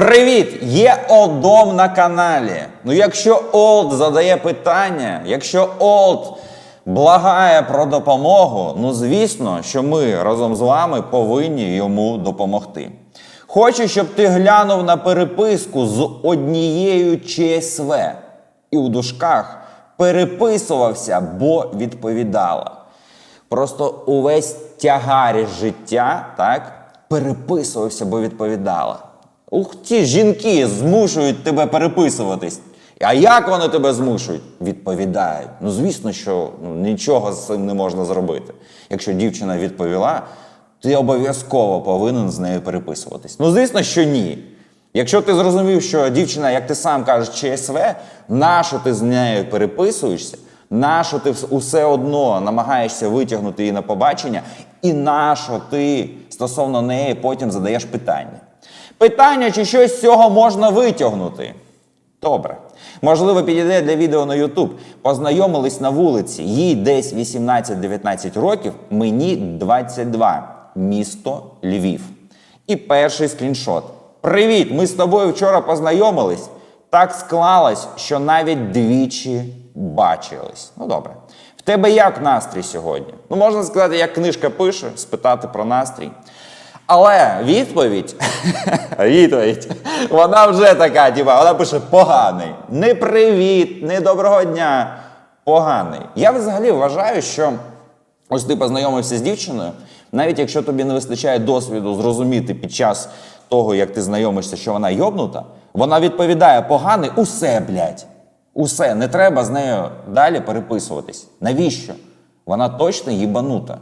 Привіт! Є Олдом на каналі. Ну, якщо Олд задає питання, якщо Олд благає про допомогу, ну звісно, що ми разом з вами повинні йому допомогти. Хочу, щоб ти глянув на переписку з однією ЧСВ і у дужках переписувався, бо відповідала. Просто увесь тягар життя, так, переписувався, бо відповідала. Ух ті жінки змушують тебе переписуватись. А як вони тебе змушують? Відповідають. Ну, звісно, що ну, нічого з цим не можна зробити. Якщо дівчина відповіла, ти обов'язково повинен з нею переписуватись. Ну, звісно, що ні. Якщо ти зрозумів, що дівчина, як ти сам кажеш, ЧСВ, нащо ти з нею переписуєшся, нащо ти вс- усе одно намагаєшся витягнути її на побачення, і нащо ти стосовно неї потім задаєш питання. Питання, чи щось з цього можна витягнути. Добре. Можливо, підійде для відео на YouTube. Познайомились на вулиці. Їй десь 18-19 років, мені 22. Місто Львів. І перший скріншот. Привіт! Ми з тобою вчора познайомились. Так склалось, що навіть двічі бачились. Ну добре. В тебе як настрій сьогодні? Ну, можна сказати, як книжка пише, спитати про настрій. Але відповідь, відповідь, вона вже така, типа, вона пише поганий. Не привіт, не доброго дня. Поганий. Я взагалі вважаю, що ось ти познайомився з дівчиною, навіть якщо тобі не вистачає досвіду зрозуміти під час того, як ти знайомишся, що вона йобнута, вона відповідає поганий, усе, блядь. Усе, не треба з нею далі переписуватись. Навіщо? Вона точно їбанута.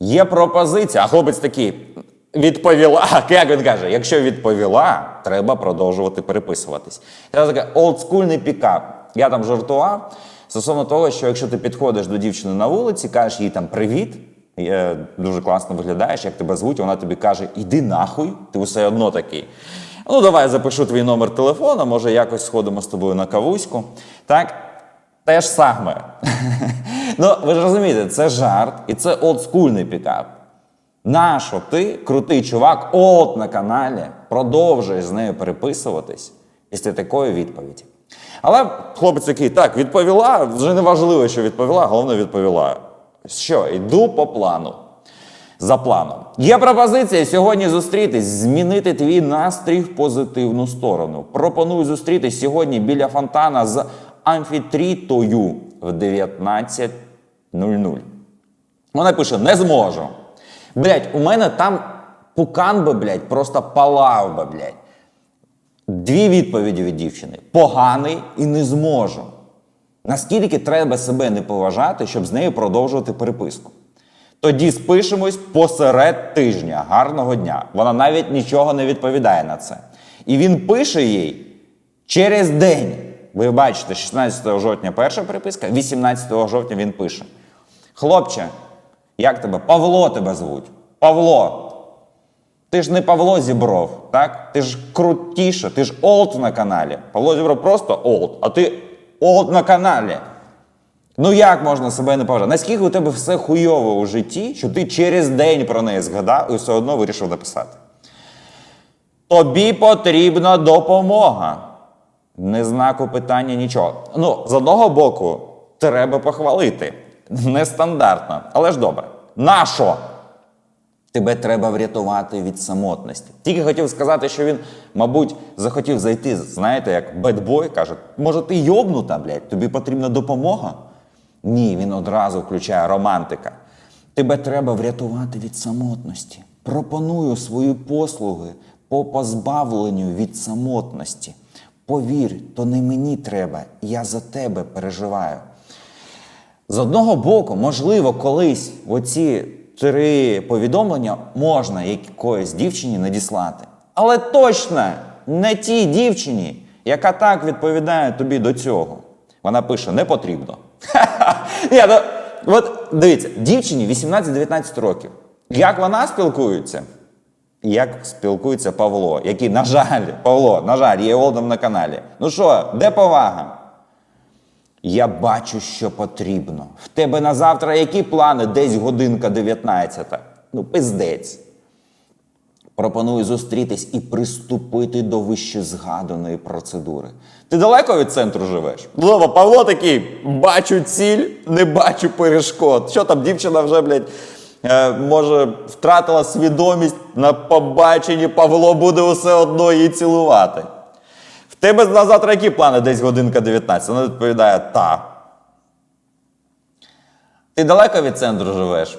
Є пропозиція, а хлопець такий відповіла. Як він каже, якщо відповіла, треба продовжувати переписуватись. Це таке олдскульний пікап. Я там жартував стосовно того, що якщо ти підходиш до дівчини на вулиці, кажеш їй там привіт, е, дуже класно виглядаєш, як тебе звуть, вона тобі каже, іди нахуй, ти все одно такий. Ну, давай запишу твій номер телефона, може якось сходимо з тобою на кавуську. Так? Те ж саме. ну, ви ж розумієте, це жарт і це олдскульний пікап. Нащо ти, крутий чувак, олд на каналі, продовжуєш з нею переписуватись після такої відповіді. Але хлопець який так відповіла, вже не важливо, що відповіла, головне відповіла. Що, йду по плану. За планом. Є пропозиція сьогодні зустрітись, змінити твій настрій в позитивну сторону. Пропоную зустрітись сьогодні біля фонтана з амфітрітою в 19.00. Вона пише: не зможу. Блять, у мене там пукан би, блядь, просто палав би, блядь. Дві відповіді від дівчини: поганий і не зможу. Наскільки треба себе не поважати, щоб з нею продовжувати переписку? Тоді спишемось посеред тижня. Гарного дня. Вона навіть нічого не відповідає на це. І він пише їй через день. Ви бачите, 16 жовтня перша переписка, 18 жовтня він пише: Хлопче, як тебе? Павло тебе звуть. Павло. Ти ж не Павло Зібров, так? Ти ж крутіше, ти ж олд на каналі. Павло Зібров просто олд, а ти олд на каналі. Ну як можна себе не поважати? Наскільки у тебе все хуйово у житті, що ти через день про неї згадав і все одно вирішив написати? Тобі потрібна допомога. Не знаку питання нічого. Ну, з одного боку, треба похвалити. Нестандартно, але ж добре. Нащо? Тебе треба врятувати від самотності. Тільки хотів сказати, що він, мабуть, захотів зайти, знаєте, як бедбой, каже, може, ти йобнута, блядь, тобі потрібна допомога? Ні, він одразу включає романтика. Тебе треба врятувати від самотності. Пропоную свої послуги по позбавленню від самотності. Повір, то не мені треба, я за тебе переживаю. З одного боку, можливо, колись оці три повідомлення можна якоїсь дівчині надіслати. Але точно не тій дівчині, яка так відповідає тобі до цього. Вона пише: не потрібно. Ні, ну, от дивіться, дівчині 18-19 років. Як вона спілкується? Як спілкується Павло, який, на жаль, Павло, на жаль, є олдом на каналі. Ну що, де повага? Я бачу, що потрібно. В тебе на завтра які плани? Десь годинка 19. Ну, пиздець. Пропоную зустрітись і приступити до вищезгаданої процедури. Ти далеко від центру живеш? Ну, Павло такий, бачу ціль, не бачу перешкод. Що там, дівчина вже, блядь, е, може, втратила свідомість на побаченні, Павло буде усе одно її цілувати. Тебе на завтра які плани? Десь годинка 19. Вона відповідає: та. Ти далеко від центру живеш?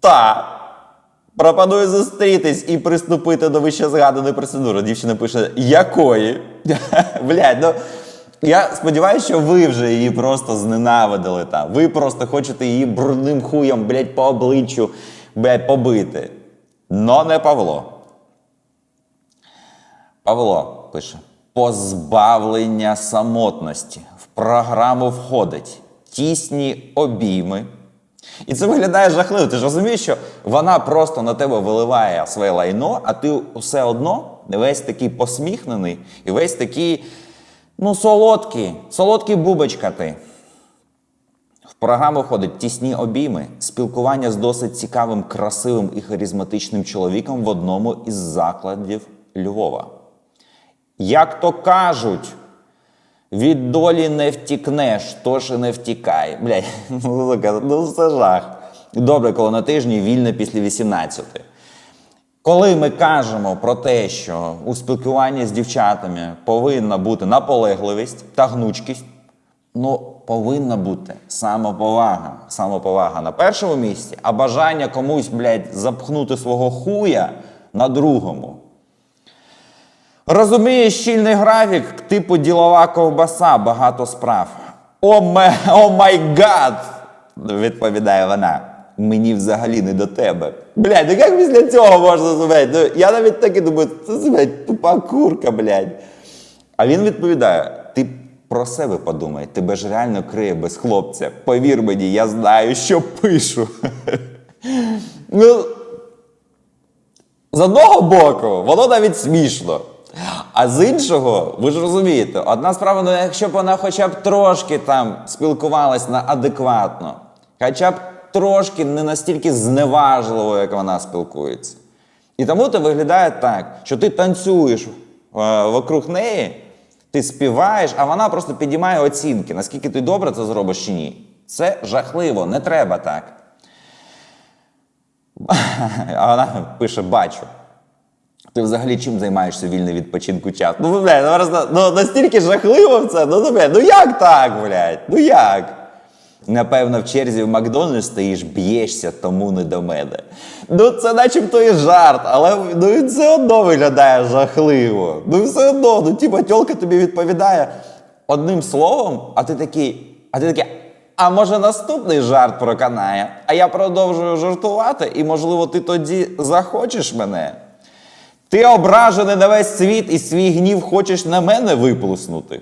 Та. Пропоную зустрітись і приступити до вище згаданої процедури. Дівчина пише: якої? Блядь, ну. Я сподіваюся, що ви вже її просто зненавидили там. Ви просто хочете її брудним хуєм, блядь, по обличчю, блядь, побити. Но не Павло. Павло пише: позбавлення самотності. В програму входить тісні обійми. І це виглядає жахливо. Ти ж розумієш, що вона просто на тебе виливає своє лайно, а ти все одно весь такий посміхнений і весь такий, ну, солодкий, солодкий бубочка ти. В програму входить тісні обійми, спілкування з досить цікавим, красивим і харизматичним чоловіком в одному із закладів Львова. Як то кажуть, від долі не втікнеш, тож і не втікай. Блядь, ну, ну це жах. Добре, коли на тижні вільне після 18. Коли ми кажемо про те, що у спілкуванні з дівчатами повинна бути наполегливість та гнучкість, ну повинна бути самоповага. Самоповага на першому місці, а бажання комусь, блядь, запхнути свого хуя на другому. Розуміє щільний графік, типу ділова ковбаса, багато справ. О, май гад! відповідає вона. Мені взагалі не до тебе. Блядь, ну як після цього можна зумети? Ну, я навіть так і думаю, це блядь, тупа курка, блядь. А він відповідає: ти про себе подумай, тебе ж реально криє без хлопця. Повір мені, я знаю, що пишу. ну, з одного боку, воно навіть смішно. А з іншого, ви ж розумієте, одна справа, ну якщо б вона хоча б трошки там спілкувалась на адекватно, хоча б трошки не настільки зневажливо, як вона спілкується. І тому це виглядає так, що ти танцюєш е, вокруг неї, ти співаєш, а вона просто підіймає оцінки, наскільки ти добре це зробиш чи ні. Це жахливо, не треба так. А вона пише: бачу. Ти взагалі чим займаєшся вільний відпочинку час? Ну, блядь, ну, ну настільки жахливо це. Ну, ну, блядь, ну як так, блядь? Ну як? Напевно, в черзі в Макдональдс стоїш, б'єшся, тому не до мене. Ну, це начебто і жарт, але ну, він все одно виглядає жахливо. Ну, все одно, ну, типа, тьолка тобі відповідає одним словом, а ти такий, а ти такий, а може наступний жарт проканає? А я продовжую жартувати, і, можливо, ти тоді захочеш мене. Ти ображений на весь світ і свій гнів хочеш на мене виплеснути.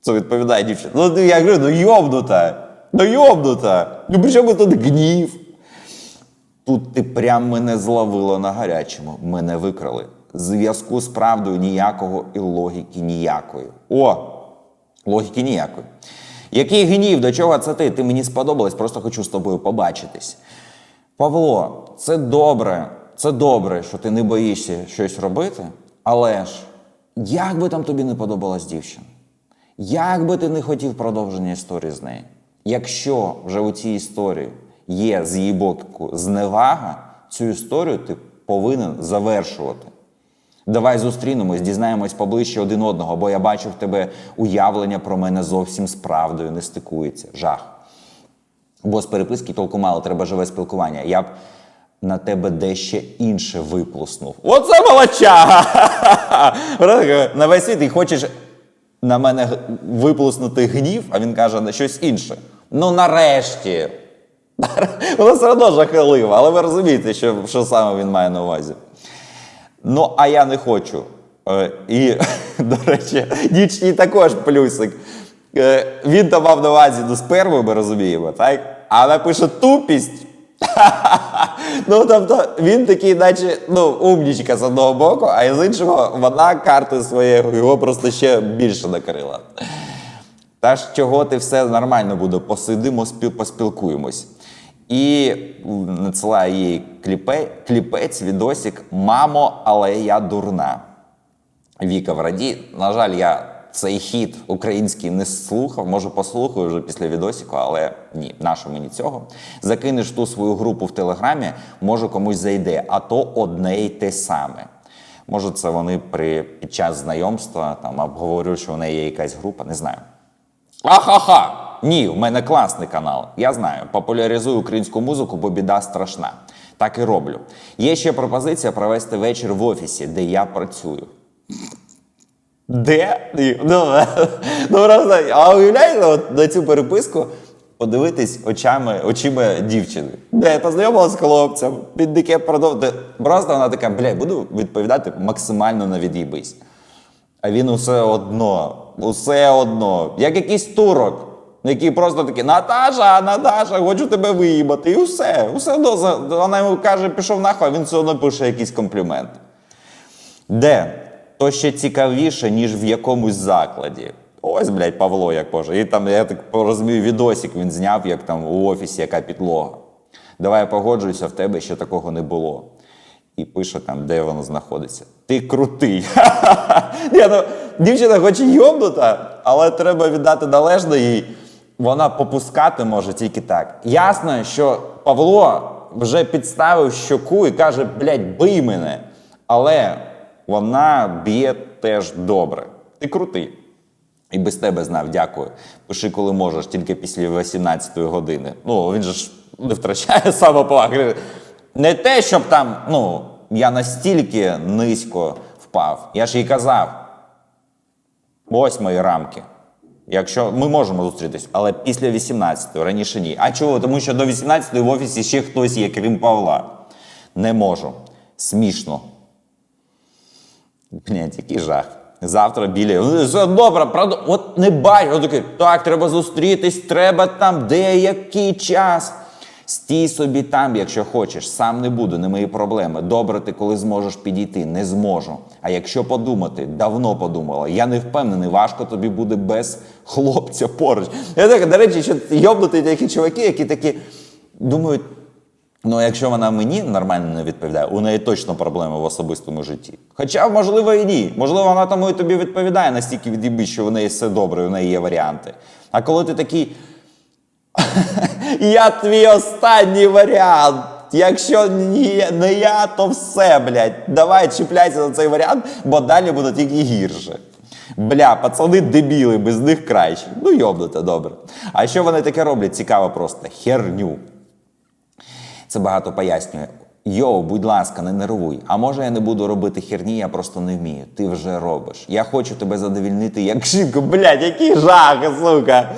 Це відповідає дівчина. Ну, я говорю, ну йобнута, ну йобнута. Ну при чому тут гнів? Тут ти прям мене зловило на гарячому, мене викрали. Зв'язку з правдою ніякого і логіки ніякої. О! Логіки ніякої. Який гнів, до чого це ти? Ти мені сподобалась, просто хочу з тобою побачитись. Павло, це добре, це добре, що ти не боїшся щось робити, але ж як би там тобі не подобалась дівчина, як би ти не хотів продовження історії з нею, якщо вже у цій історії є з її боку зневага, цю історію ти повинен завершувати. Давай зустрінемось, дізнаємось поближче один одного, бо я бачу в тебе уявлення про мене зовсім з правдою не стикується. Жах. Бо з переписки толку мало, треба живе спілкування. Я б на тебе дещо інше виплеснув. Оце молодчага! На весь світ і хочеш на мене виплеснути гнів, а він каже на щось інше. Ну нарешті. Воно все одно жахливо, але ви розумієте, що, що саме він має на увазі. Ну, а я не хочу. Е, і, до речі, дівчині також плюсик. Е, він там мав на увазі до сперми, ми розуміємо, так? А вона пише тупість. Ну, тобто, він такий, наче, ну, умнічка з одного боку, а з іншого вона карти своєї його просто ще більше накрила. Та ж чого ти все нормально буде, посидимо, спіл- поспілкуємось. І надсилає їй кліпе, кліпець, відосик Мамо, але я дурна. Віка в раді. На жаль, я цей хіт український не слухав. Може, послухаю вже після відосіку, але ні, нащо мені цього. Закинеш ту свою групу в Телеграмі, може комусь зайде, а то одне й те саме. Може, це вони при, під час знайомства там обговорюють, що в неї є якась група, не знаю. Ахаха! Ні, в мене класний канал. Я знаю. Популяризую українську музику, бо біда страшна. Так і роблю. Є ще пропозиція провести вечір в офісі, де я працюю. Де? Ну, ну просто, а уявляєте, на цю переписку подивитись очами, очима дівчини. Де познайомилася з хлопцем, під таке продов... Просто вона така, бля, буду відповідати максимально на від'їбись. А він усе одно, усе одно, як якийсь турок, який просто такий, Наташа, Наташа, хочу тебе виїбати. І все. Усе одно вона йому каже, пішов нахуй, а він все одно пише якийсь комплімент. Де? То ще цікавіше, ніж в якомусь закладі. Ось, блядь, Павло, як Боже. І там, я так розумію, відосик він зняв, як там у офісі яка підлога. Давай я погоджуюся, в тебе ще такого не було. І пише там, де воно знаходиться. Ти крутий. Ні, ну, дівчина хоч і йобнута, але треба віддати належне їй. Вона попускати може тільки так. Ясно, що Павло вже підставив щоку і каже: блядь, бий мене. Але вона б'є теж добре. Ти крутий. І без тебе знав, дякую. Пиши, коли можеш, тільки після 18 години. Ну, він же ж не втрачає самоповаги. Не те, щоб там, ну, я настільки низько впав. Я ж їй казав. Ось мої рамки. Якщо ми можемо зустрітись, але після 18 раніше ні. А чого? Тому що до 18 в офісі ще хтось є, крім Павла. Не можу. Смішно. Блять, який жах. Завтра біля. «Ну, все Добре, правда, от не бачу. Такий, так, треба зустрітись, треба там деякий час. Стій собі там, якщо хочеш. Сам не буду, не мої проблеми. Добре, ти коли зможеш підійти, не зможу. А якщо подумати, давно подумала. Я не впевнений, важко тобі буде без хлопця поруч. Я так, до речі, що йобнуті такі чуваки, які такі думають. Ну, якщо вона мені нормально не відповідає, у неї точно проблеми в особистому житті. Хоча, можливо, і ні. Можливо, вона тому і тобі відповідає настільки від'їби, що в неї все добре, у неї є варіанти. А коли ти такий. Я твій останній варіант. Якщо ні, не я, то все, блядь. Давай чіпляйся за цей варіант, бо далі буде тільки гірше. Бля, пацани дебіли, без них краще. Ну, йобнуте, добре. А що вони таке роблять? Цікаво просто. Херню. Це багато пояснює. Йоу, будь ласка, не нервуй. А може я не буду робити херні, я просто не вмію. Ти вже робиш. Я хочу тебе задовільнити як жінку. Блядь, який жах, сука.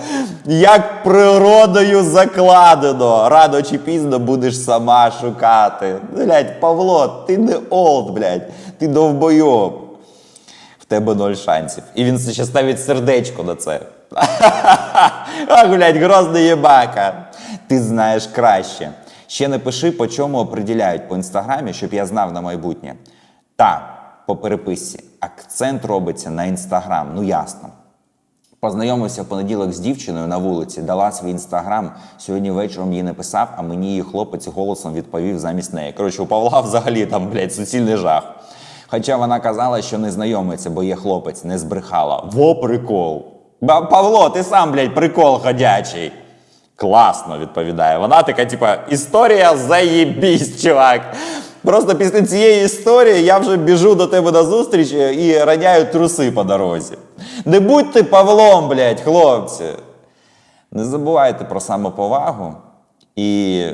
Як природою закладено. Рано чи пізно будеш сама шукати. Блядь, Павло, ти не олд, блядь. Ти довбойоб. В тебе ноль шансів. І він ще ставить сердечко на це. А, блядь, грозний єбака. Ти знаєш краще. Ще не пиши, по чому оприділяють по інстаграмі, щоб я знав на майбутнє. Та, по переписці. Акцент робиться на інстаграм, ну ясно. Познайомився в понеділок з дівчиною на вулиці, дала свій інстаграм. Сьогодні вечором їй написав, а мені її хлопець голосом відповів замість неї. Коротше, у Павла взагалі там, блядь, суцільний жах. Хоча вона казала, що не знайомиться, бо є хлопець, не збрехала. Во прикол. Павло, ти сам, блядь, прикол ходячий. Класно, відповідає. Вона така, типа, історія заєбісь, чувак. Просто після цієї історії я вже біжу до тебе на зустріч і раняю труси по дорозі. Не будьте Павлом, блядь, хлопці. Не забувайте про самоповагу. І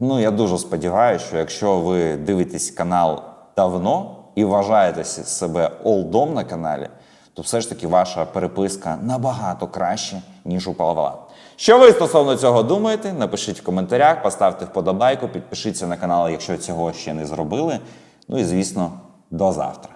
ну, я дуже сподіваюся, що якщо ви дивитесь канал давно і вважаєте себе олдом на каналі, то все ж таки ваша переписка набагато краще, ніж у Павла. Що ви стосовно цього думаєте? Напишіть в коментарях, поставте вподобайку, підпишіться на канал, якщо цього ще не зробили. Ну і звісно, до завтра.